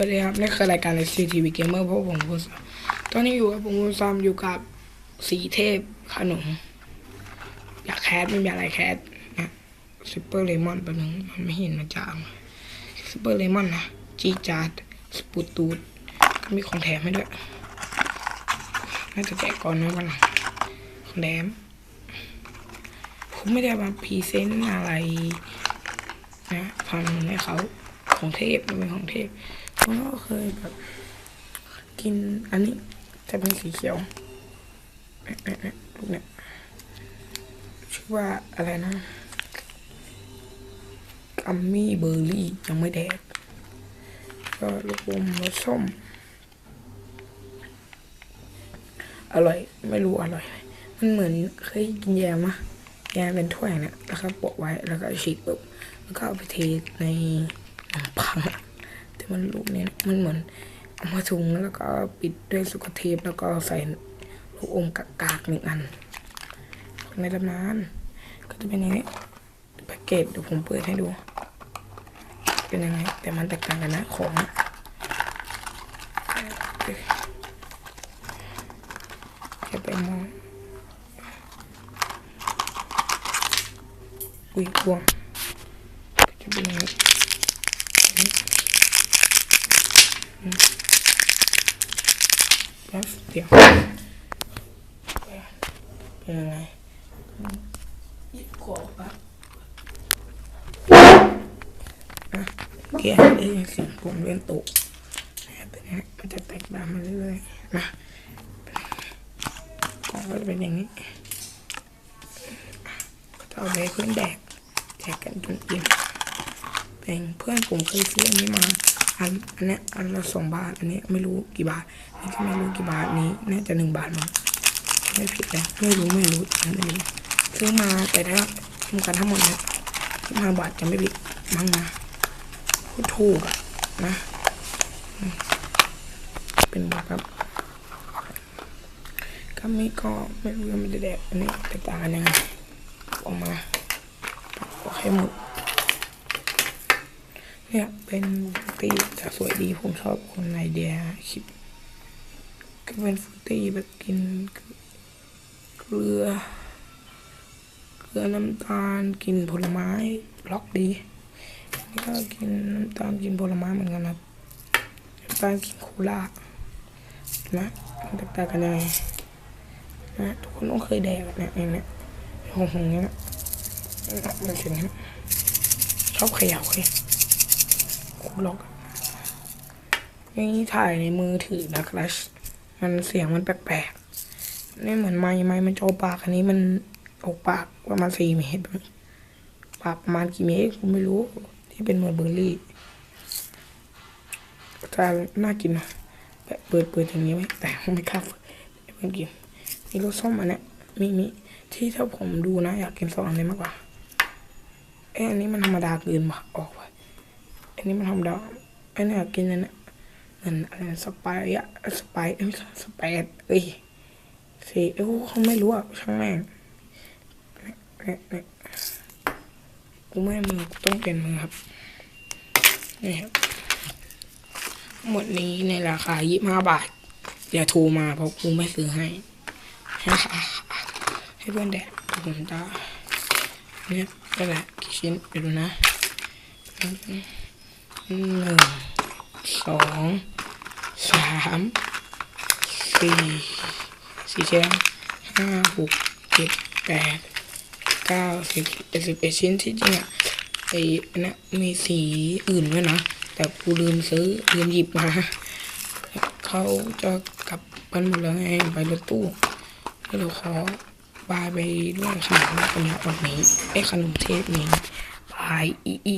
วัสดีครับนี่คือรายการ SCTV Gamer เพราะผมคุณตอนนี้อยู่กับผมคุณซอมอยู่กับสีเทพขนม อยากแคสไม่มีอะไรแคสนะซูเปอร์เลมอนแป๊บนึงมันไม่เห็นมันจางซูเปอร์เลมอนนะจีจาร์ดสปูตูดก็มีของแถมให้ด้วยน่าจะแจกก่อนนะวันหลังของแถมผมไม่ได้มาพรีเซนต์อะไรนะทำให้เขาของเทพมันเป็นของเทพ ผมก็เคยแบบกินอันนี้จะเป็นสีเขียวเนี่ยเนี่ยเนี่ยลูกเนี่ยชื่อว่าอะไรนะกัมมี่เบอร์รี่ยังไม่แดกก็ลูกอมรสส้ม อร่อย ไม่รู้อร่อย มันเหมือนเคยกินแยมอะแยมเป็นถ้วยเนี่ยแล้วก็โปะไว้แล้วก็ฉีกปุ๊บแล้วก็เอาไปเทในขนมปังอะ มันลูกเนี่ยมันเหมือนเอามาถุงแล้วก็ปิดด้วยสุกเทปแล้วก็ใส่ลูกอมกากๆหนึ่งอัน ในตำนานก็จะเป็นอย่างนี้แพ็กเกจเดี๋ยวผมเปิดให้ดู เป็นยังไง แต่มันแตกต่างกันนะของอะไปมองอุ้ยกลัวจะเป็นยังไงอืม แป๊บเดี๋ยวเป็นยังไงหยิบขวดปะอะแกะได้ยินเสียงผมเล่นต๊ะนะครับเป็นอย่างนี้มันจะแตกต่ามาเรื่อยๆนะของก็จะเป็นอย่างนี้ก็จะเอาไปเพื่อนแดกแจกกันจนอิ่มเป็นเพื่อนผมเคยซื้ออันนี้มา อันอันนี้อันละสองบาท อันนี้ไม่รู้กี่บาทอันนี้ก็ไม่รู้กี่บาทนี้น่าจะหนึ่งบาทมั้งไม่ผิดเลยไม่รู้ไม่รู้ยังไม่รู้ซื้อมาแต่ถ้าทำกันทั้งหมดเนี่ยสิบห้าบาทจะไม่ผิดมั้งนะพูดถูกอะนะ เป็นแบบครับก็ไม่ก็ไม่รู้ว่ามันจะแดกอันนี้แตกต่างกันยังไงออกมาออกให้หมด เนี่ย เป็นฟรุตตี้แต่สวยดีผมชอบคนไอเดียคิดก็เป็นฟรุตตี้แบบกินเกลือ เกลือน้ำตาลกินผลไม้ล็อกดีนี่ก็กินน้ำตาลกินผลไม้เหมือนกันครับน้ำตาลกินโคลานะมันแตกต่างกันยังไงนะทุกคนต้องเคยแดกเนี่ยอย่างเนี้ยหงหงเนี้ยนะมันเสียงนี้ชอบเขย่าเลย ล็อกนี่ถ่ายในมือถือนะครับมันเสียงมันแปลกๆนี่เหมือนไม้ไม้มันโจปากอันนี้มันออกปากประมาณสี่เมตรปากประมาณกี่เมตรผมไม่รู้ ที่เป็นเหมือนเบอร์รี่จะน่ากินนะเปิดเปิดอย่างนี้ไว้แต่ไม่กล้าเปิดเพิ่กินมีรสส้มอันเนี้ยมีมีที่ถ้าผมดูนะ อยากกินสองอันนี้มากกว่าเอ้ยอันนี้มันธรรมดาเกินว่ะออกไป อันนี้มันทำดอกอันนี้อยกินอันนี้เหมือนอะไรสไปร์อะสไปร์เอ้ยสไปร์เอ้ยสีเอ้าเขาไม่รู้อะช่างแม่งเนี่ยเนี่ยกูไม่มือกูต้องเปลี่ยนมือครับนี่ครับหมดนี้ในราคายี่ห้าบาทอย่าโทรมาเพราะกูไม่ซื้อให้ ให้เพื่อนแดกเดี๋ยวผมจะเนี่ยก็แหละกี่ชิ้นเดี๋ยวดูนะ หนึ่งสองสามสี่สี่เช้นห้าหกเจ็ดแปดเก้าสิบเอ็ดสิบเอ็ดชิ้นที่จริงอะไอ้นเนี้ยมีสีอื่นด้วยนะ แต่กูลืมซื้อลืมหยิบมาเขาจะกลับกันหมดแล้วไงไปรถตู้ก็เลยขอบายไปด้วยขนมคนนี้อดนี้ไอ้ขนมเทพนี้บายอีอี